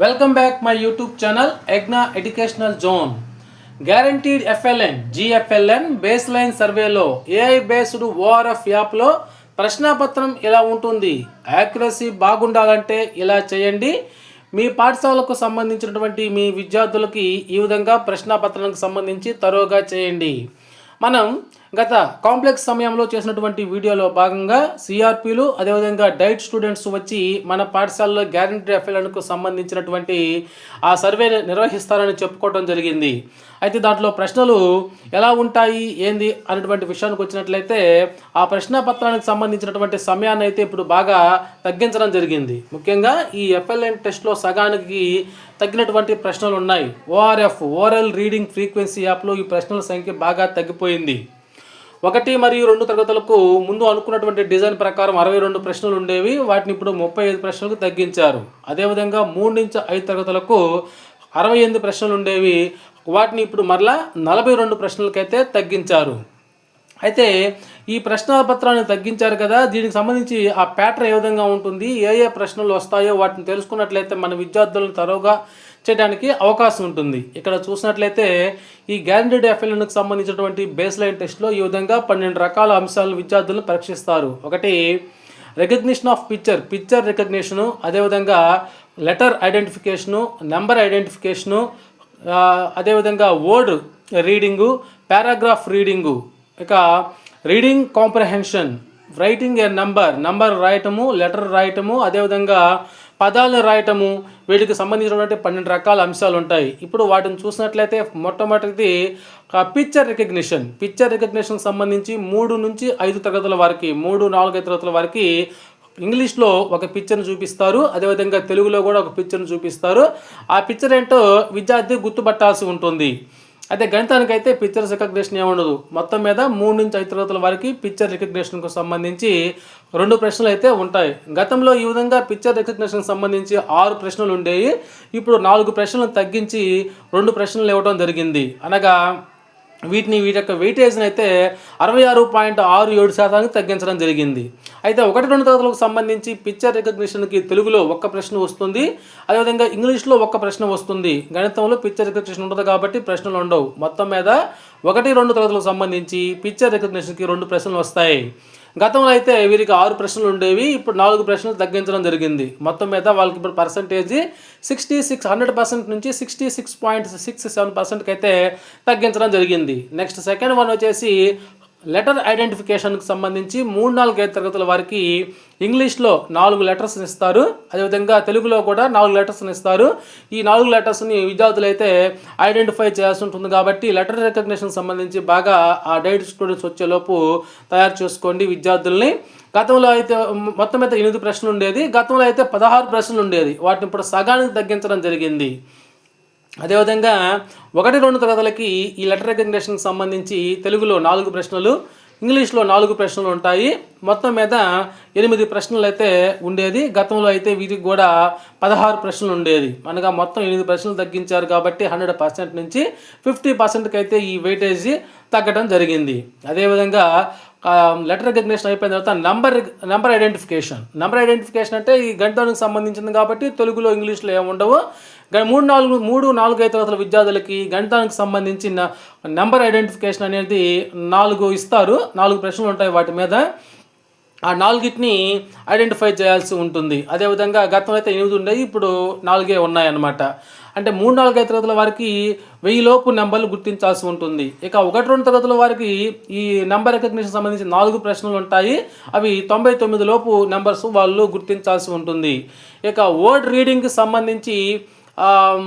Welcome back my YouTube channel ఎగ్నా educational zone guaranteed FLN GFLN base line సర్వేలో AI based ORF యాప్లో ప్రశ్నాపత్రం ఇలా ఉంటుంది? యాక్యురసీ బాగుండాలంటే ఇలా చేయండి? మీ పాఠశాలకు సంబంధించినటువంటి మీ విద్యార్థులకి ఈ విధంగా ప్రశ్నాపత్రానికి సంబంధించి తరువుగా చేయండి. మనం గత కాంప్లెక్స్ సమయంలో చేసినటువంటి వీడియోలో భాగంగా సిఆర్పీలు అదేవిధంగా డైట్ స్టూడెంట్స్ వచ్చి మన పాఠశాలలో గ్యారంటీ ఎఫ్ఎల్ఎన్కు సంబంధించినటువంటి ఆ సర్వే నిర్వహిస్తారని చెప్పుకోవడం జరిగింది. అయితే దాంట్లో ప్రశ్నలు ఎలా ఉంటాయి ఏంది అనేటువంటి విషయానికి వచ్చినట్లయితే ఆ ప్రశ్న పత్రానికి సంబంధించినటువంటి సమయాన్ని అయితే ఇప్పుడు బాగా తగ్గించడం జరిగింది. ముఖ్యంగా ఈ ఎఫ్ఎల్ఎన్ టెస్ట్లో సగానికి తగ్గినటువంటి ప్రశ్నలు ఉన్నాయి. ఓఆర్ఎఫ్ ఓరల్ రీడింగ్ ఫ్రీక్వెన్సీ యాప్లో ఈ ప్రశ్నల సంఖ్య బాగా తగ్గిపోయింది. ఒకటి మరియు రెండు తరగతులకు ముందు అనుకున్నటువంటి డిజైన్ ప్రకారం అరవై రెండు ప్రశ్నలు ఉండేవి. వాటిని ఇప్పుడు ముప్పై ఐదు ప్రశ్నలకు తగ్గించారు. అదేవిధంగా మూడు నుంచి ఐదు తరగతులకు అరవై ఎనిమిది ప్రశ్నలు ఉండేవి. వాటిని ఇప్పుడు మరలా నలభై రెండు ప్రశ్నలకైతే తగ్గించారు. అయితే ఈ ప్రశ్న పత్రాన్ని తగ్గించారు కదా. దీనికి సంబంధించి ఆ ప్యాటర్న్ ఏ విధంగా ఉంటుంది? ఏ ఏ ప్రశ్నలు వస్తాయో వాటిని తెలుసుకున్నట్లయితే మన విద్యార్థులను తరువుగా చేయడానికి అవకాశం ఉంటుంది. ఇక్కడ చూసినట్లయితే ఈ గ్యారంటీడ్ ఎఫ్ఎల్ఎన్కు సంబంధించినటువంటి బేస్ లైన్ టెస్ట్లో ఈ విధంగా పన్నెండు రకాల అంశాలను విద్యార్థులను పరీక్షిస్తారు. ఒకటి recognition of picture. Picture recognition అదేవిధంగా లెటర్ ఐడెంటిఫికేషను నెంబర్ ఐడెంటిఫికేషను అదేవిధంగా వర్డ్ రీడింగు పారాగ్రాఫ్ రీడింగు. ఇక reading comprehension. Writing a number. Number రాయటము letter రాయటము అదేవిధంగా పదాలను రాయటము వీటికి సంబంధించినటువంటి పన్నెండు రకాల అంశాలు ఉంటాయి. ఇప్పుడు వాటిని చూసినట్లయితే మొట్టమొదటిది పిక్చర్ రికగ్నిషన్ పిక్చర్ రికగ్నిషన్ సంబంధించి మూడు నుంచి ఐదు తరగతుల వారికి మూడు నాలుగు ఐదు తరగతుల వారికి ఇంగ్లీష్లో ఒక పిక్చర్ని చూపిస్తారు. అదేవిధంగా తెలుగులో కూడా ఒక పిక్చర్ని చూపిస్తారు. ఆ పిక్చర్ ఏంటో విద్యార్థి గుర్తుపట్టాల్సి ఉంటుంది. అయితే గణితానికి అయితే పిక్చర్స్ రికగ్నేషన్ ఏముండదు మొత్తం మీద మూడు నుంచి ఐదు తరగతుల వరకు పిక్చర్ రికగ్నేషన్కు సంబంధించి రెండు ప్రశ్నలు అయితే ఉంటాయి. గతంలో ఈ విధంగా పిక్చర్ రికగ్నేషన్కి సంబంధించి ఆరు ప్రశ్నలు ఉండేవి ఇప్పుడు నాలుగు ప్రశ్నలను తగ్గించి రెండు ప్రశ్నలు ఇవ్వడం జరిగింది. అనగా వీటిని వీటి యొక్క వెయిటేజ్ని అయితే అరవై ఆరు పాయింట్ ఆరు ఏడు శాతానికి తగ్గించడం జరిగింది. అయితే ఒకటి రెండు తరగతులకు సంబంధించి పిక్చర్ రికగ్నిషన్కి తెలుగులో ఒక్క ప్రశ్న వస్తుంది. అదేవిధంగా ఇంగ్లీష్లో ఒక్క ప్రశ్న వస్తుంది. గణితంలో పిక్చర్ రికగ్నిషన్ ఉండదు కాబట్టి ప్రశ్నలు ఉండవు. మొత్తం మీద ఒకటి రెండు తరగతులకు సంబంధించి పిక్చర్ రికగ్నిషన్కి రెండు ప్రశ్నలు వస్తాయి. గతంలో అయితే వీరికి ఆరు ప్రశ్నలు ఉండేవి ఇప్పుడు నాలుగు ప్రశ్నలు తగ్గించడం జరిగింది. మొత్తం మీద వాళ్ళకి ఇప్పుడు percentage sixty six hundred percent నుంచి sixty six point six seven పర్సెంట్కి అయితే తగ్గించడం జరిగింది. నెక్స్ట్ సెకండ్ వన్ వచ్చేసి లెటర్ ఐడెంటిఫికేషన్కి సంబంధించి మూడు నాలుగు ఐదు తరగతుల వారికి ఇంగ్లీష్లో నాలుగు లెటర్స్ని ఇస్తారు. అదేవిధంగా తెలుగులో కూడా నాలుగు లెటర్స్ని ఇస్తారు. ఈ నాలుగు లెటర్స్ని విద్యార్థులు అయితే ఐడెంటిఫై చేయాల్సి ఉంటుంది కాబట్టి లెటర్ రికగ్నిషన్ సంబంధించి బాగా ఆ డైట్ స్టూడెంట్స్ వచ్చేలోపు తయారు చేసుకోండి విద్యార్థుల్ని. గతంలో అయితే మొత్తం అయితే ఎనిమిది ప్రశ్నలు ఉండేది. గతంలో అయితే పదహారు ప్రశ్నలు ఉండేది. వాటిని ఇప్పుడు సగానికి తగ్గించడం జరిగింది. అదేవిధంగా ఒకటి రెండు తరగతులకి ఈ లెటర్ రికగ్నేషన్కి సంబంధించి తెలుగులో నాలుగు ప్రశ్నలు ఇంగ్లీష్లో నాలుగు ప్రశ్నలు ఉంటాయి. మొత్తం మీద ఎనిమిది ప్రశ్నలు అయితే ఉండేది. గతంలో అయితే వీటికి కూడా పదహారు ప్రశ్నలు ఉండేది. అనగా మొత్తం ఎనిమిది ప్రశ్నలు తగ్గించారు కాబట్టి హండ్రెడ్ పర్సెంట్ నుంచి ఫిఫ్టీ పర్సెంట్కి అయితే ఈ వెయిటేజీ తగ్గడం జరిగింది. అదేవిధంగా లెటర్ రికగ్నేషన్ అయిపోయిన తర్వాత number number identification. Number identification అంటే ఈ గణితానికి సంబంధించింది కాబట్టి తెలుగులో ఇంగ్లీష్లో ఏముండవు గ- మూడు నాలుగు మూడు నాలుగు ఐదు తరగతుల విద్యార్థులకి గణితానికి సంబంధించిన నంబర్ ఐడెంటిఫికేషన్ అనేది నాలుగు ఇస్తారు. నాలుగు ప్రశ్నలు ఉంటాయి వాటి మీద. ఆ నాలుగిటిని ఐడెంటిఫై చేయాల్సి ఉంటుంది. అదేవిధంగా గతంలో అయితే ఎనిమిది ఉండేవి ఇప్పుడు నాలుగే ఉన్నాయన్నమాట. అంటే మూడు నాలుగు ఐదు తరగతుల వారికి వెయ్యిలోపు నెంబర్లు గుర్తించాల్సి ఉంటుంది. ఇక ఒకటి రెండు తరగతుల వారికి ఈ నెంబర్ రికగ్నిషన్ సంబంధించి నాలుగు ప్రశ్నలు ఉంటాయి. అవి తొంభై తొమ్మిది లోపు నెంబర్స్ వాళ్ళు గుర్తించాల్సి ఉంటుంది. ఇక వర్డ్ రీడింగ్కి సంబంధించి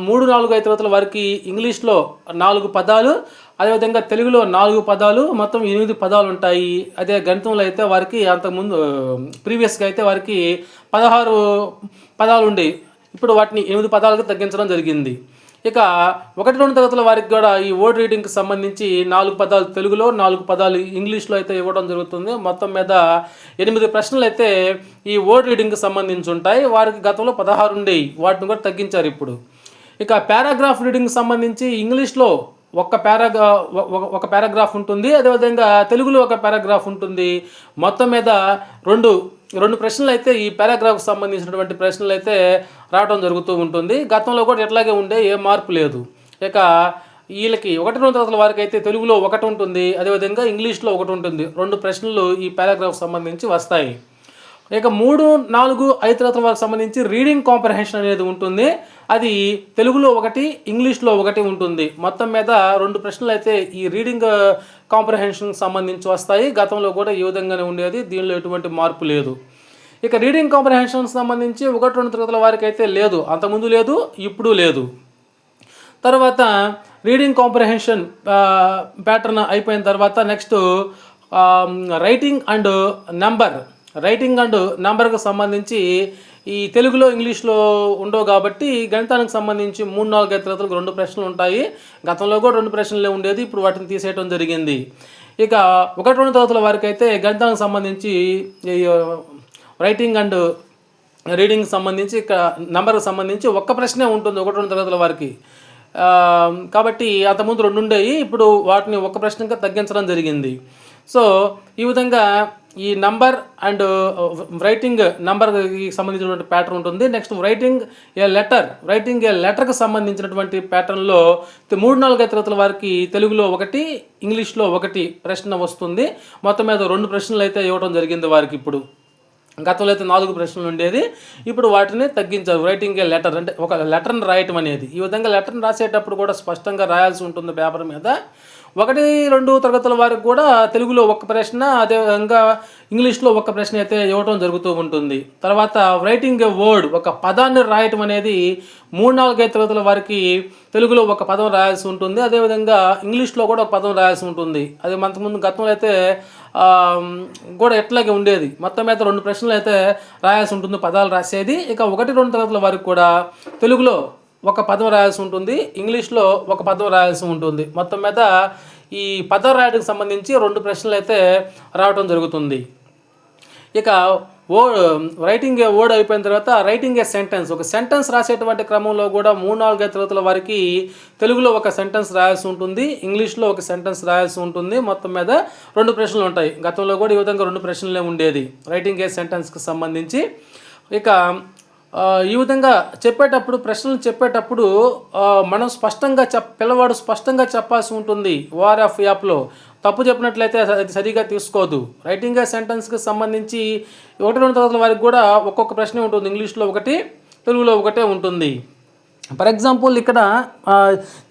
మూడు నాలుగు ఐదు తరగతుల వారికి ఇంగ్లీష్లో నాలుగు పదాలు అదేవిధంగా తెలుగులో నాలుగు పదాలు మొత్తం ఎనిమిది పదాలు ఉంటాయి. అదే గణితంలో అయితే వారికి అంతకుముందు ప్రీవియస్గా అయితే వారికి పదహారు పదాలు ఉండేవి ఇప్పుడు వాటిని ఎనిమిది పదాలకు తగ్గించడం జరిగింది. ఇక ఒకటి రెండు తరగతుల వారికి కూడా ఈ వర్డ్ రీడింగ్కి సంబంధించి నాలుగు పదాలు తెలుగులో నాలుగు పదాలు ఇంగ్లీష్లో అయితే ఇవ్వడం జరుగుతుంది. మొత్తం మీద ఎనిమిది ప్రశ్నలు అయితే ఈ వర్డ్ రీడింగ్కి సంబంధించి ఉంటాయి. వారికి గతంలో పదహారు ఉండేవి వాటిని కూడా తగ్గించారు ఇప్పుడు. ఇక పారాగ్రాఫ్ రీడింగ్కి సంబంధించి ఇంగ్లీష్లో ఒక్క పారాగ్రా ఒక- ఒక పారాగ్రాఫ్ ఉంటుంది. అదేవిధంగా తెలుగులో ఒక పారాగ్రాఫ్ ఉంటుంది. మొత్తం మీద రెండు రెండు ప్రశ్నలు అయితే ఈ పారాగ్రాఫ్కి సంబంధించినటువంటి ప్రశ్నలు అయితే రావడం జరుగుతూ ఉంటుంది. గతంలో కూడా ఎట్లాగే ఉండే ఏ మార్పు లేదు. ఇక వీళ్ళకి ఒకటి రెండు తరగతుల వారికి అయితే తెలుగులో ఒకటి ఉంటుంది. అదేవిధంగా ఇంగ్లీష్లో ఒకటి ఉంటుంది. రెండు ప్రశ్నలు ఈ పారాగ్రాఫ్ సంబంధించి వస్తాయి. ఇక మూడు నాలుగు ఐదు తరగతుల వారికి సంబంధించి రీడింగ్ కాంప్రహెన్షన్ అనేది ఉంటుంది. అది తెలుగులో ఒకటి ఇంగ్లీష్లో ఒకటి ఉంటుంది. మొత్తం మీద రెండు ప్రశ్నలు అయితే ఈ రీడింగ్ కాంప్రహెన్షన్కి సంబంధించి వస్తాయి. గతంలో కూడా ఈ విధంగానే ఉండేది. దీనిలో ఎటువంటి మార్పు లేదు. ఇక రీడింగ్ కాంప్రహెన్షన్కి సంబంధించి ఒకటి రెండు తరగతుల వారికి అయితే లేదు. అంతకుముందు లేదు ఇప్పుడు లేదు. తర్వాత రీడింగ్ కాంప్రహెన్షన్ ప్యాటర్న్ అయిపోయిన తర్వాత next writing and number. Writing and నెంబర్కి సంబంధించి ఈ తెలుగులో ఇంగ్లీష్లో ఉండవు కాబట్టి గణితానికి సంబంధించి మూడు నాలుగు ఐదు తరగతులకు రెండు ప్రశ్నలు ఉంటాయి. గతంలో కూడా రెండు ప్రశ్నలే ఉండేది ఇప్పుడు వాటిని తీసేయడం జరిగింది. ఇక ఒకటి రెండు తరగతుల వారికి అయితే గణితానికి సంబంధించి రైటింగ్ అండ్ రీడింగ్ సంబంధించి ఇక నెంబర్కి సంబంధించి ఒక్క ప్రశ్నే ఉంటుంది ఒకటి రెండు తరగతుల వారికి. కాబట్టి అంతకుముందు రెండు ఉండేవి ఇప్పుడు వాటిని ఒక ప్రశ్నగా తగ్గించడం జరిగింది. సో ఈ విధంగా ఈ నంబర్ అండ్ రైటింగ్ నంబర్కి సంబంధించినటువంటి ప్యాటర్న్ ఉంటుంది. Next writing a letter writing a లెటర్కి సంబంధించినటువంటి ప్యాటర్న్లో మూడు నాలుగు తరగతుల వారికి తెలుగులో ఒకటి ఇంగ్లీష్లో ఒకటి ప్రశ్న వస్తుంది. మొత్తం మీద రెండు ప్రశ్నలు అయితే ఇవ్వడం జరిగింది వారికి ఇప్పుడు. గతంలో అయితే నాలుగు ప్రశ్నలు ఉండేది. ఇప్పుడు వాటిని తగ్గించారు. రైటింగ్ ఏ లెటర్ అంటే ఒక లెటర్ని రాయటం అనేది. ఈ విధంగా లెటర్ని రాసేటప్పుడు కూడా స్పష్టంగా రాయాల్సి ఉంటుంది పేపర్ మీద. ఒకటి రెండు తరగతుల వారికి కూడా తెలుగులో ఒక ప్రశ్న అదేవిధంగా ఇంగ్లీష్లో ఒక ప్రశ్న అయితే ఇవ్వటం జరుగుతూ ఉంటుంది. తర్వాత రైటింగ్ ఏ వర్డ్ ఒక పదాన్ని రాయటం అనేది మూడు నాలుగైదు తరగతుల వారికి తెలుగులో ఒక పదం రాయాల్సి ఉంటుంది. అదేవిధంగా ఇంగ్లీష్లో కూడా ఒక పదం రాయాల్సి ఉంటుంది. అది అంతకుముందు గతంలో అయితే కూడా ఎట్లాగే ఉండేది. మొత్తం మీద రెండు ప్రశ్నలు అయితే రాయాల్సి ఉంటుంది పదాలు రాసేది. ఇక ఒకటి రెండు తరగతుల వారికి కూడా తెలుగులో ఒక పదం రాయాల్సి ఉంటుంది. ఇంగ్లీష్లో ఒక పదం రాయాల్సి ఉంటుంది. మొత్తం మీద ఈ పదం రాయడానికి సంబంధించి రెండు ప్రశ్నలు అయితే రావడం జరుగుతుంది. ఇక ఓ రైటింగ్ ఏ వర్డ్ అయిపోయిన తర్వాత రైటింగ్ ఏ సెంటెన్స్ ఒక సెంటెన్స్ రాసేటువంటి క్రమంలో కూడా మూడు నాలుగు తరగతుల వారికి తెలుగులో ఒక సెంటెన్స్ రాయాల్సి ఉంటుంది. ఇంగ్లీష్లో ఒక సెంటెన్స్ రాయాల్సి ఉంటుంది. మొత్తం మీద రెండు ప్రశ్నలు ఉంటాయి. గతంలో కూడా ఈ విధంగా రెండు ప్రశ్నలే ఉండేది. రైటింగ్ ఏ సెంటెన్స్కి సంబంధించి. ఇక ఈ విధంగా చెప్పేటప్పుడు ప్రశ్నలు చెప్పేటప్పుడు మనం స్పష్టంగా చెప్ పిల్లవాడు స్పష్టంగా చెప్పాల్సి ఉంటుంది ఓఆర్ఎఫ్ యాప్లో. తప్పు చెప్పినట్లయితే అది సరిగా తీసుకోదు. రైటింగ్ సెంటెన్స్కి సంబంధించి ఒకటి రెండు తరగతుల వారికి కూడా ఒక్కొక్క ప్రశ్న ఉంటుంది. ఇంగ్లీష్లో ఒకటి తెలుగులో ఒకటే ఉంటుంది. ఫర్ ఎగ్జాంపుల్ ఇక్కడ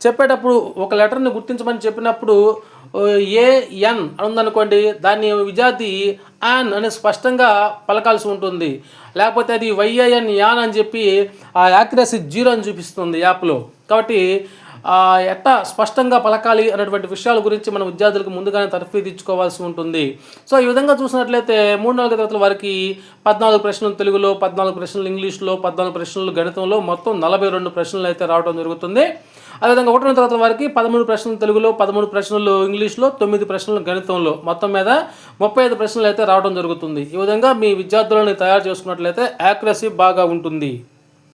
చెప్పేటప్పుడు ఒక లెటర్ని గుర్తించమని చెప్పినప్పుడు ఏఎన్ అని ఉందనుకోండి దాన్ని విద్యార్థి యాన్ అని స్పష్టంగా పలకాల్సి ఉంటుంది. లేకపోతే అది వైఏఎన్ యాన్ అని చెప్పి ఆ యాక్యురసీ జీరో అని చూపిస్తుంది యాప్లో. కాబట్టి ఎట్టా స్పష్టంగా పలకాలి అనేటువంటి విషయాల గురించి మన విద్యార్థులకు ముందుగానే తర్ఫీదు ఇచ్చుకోవాల్సి ఉంటుంది. సో ఈ విధంగా చూసినట్లయితే మూడు నాలుగు తరగతుల వారికి పద్నాలుగు ప్రశ్నలు తెలుగులో పద్నాలుగు ప్రశ్నలు ఇంగ్లీష్లో పద్నాలుగు ప్రశ్నలు గణితంలో మొత్తం నలభై రెండు ప్రశ్నలు అయితే రావడం జరుగుతుంది. అదేవిధంగా ఒకటో తర్వాత వారికి పదమూడు ప్రశ్నలు తెలుగులో పదమూడు ప్రశ్నలు ఇంగ్లీష్లో తొమ్మిది ప్రశ్నలు గణితంలో. మొత్తం మీద ముప్పై ఐదు ప్రశ్నలు అయితే రావడం జరుగుతుంది. ఈ విధంగా మీ విద్యార్థులను తయారు చేసుకున్నట్లయితే యాక్యురసీ బాగా ఉంటుంది.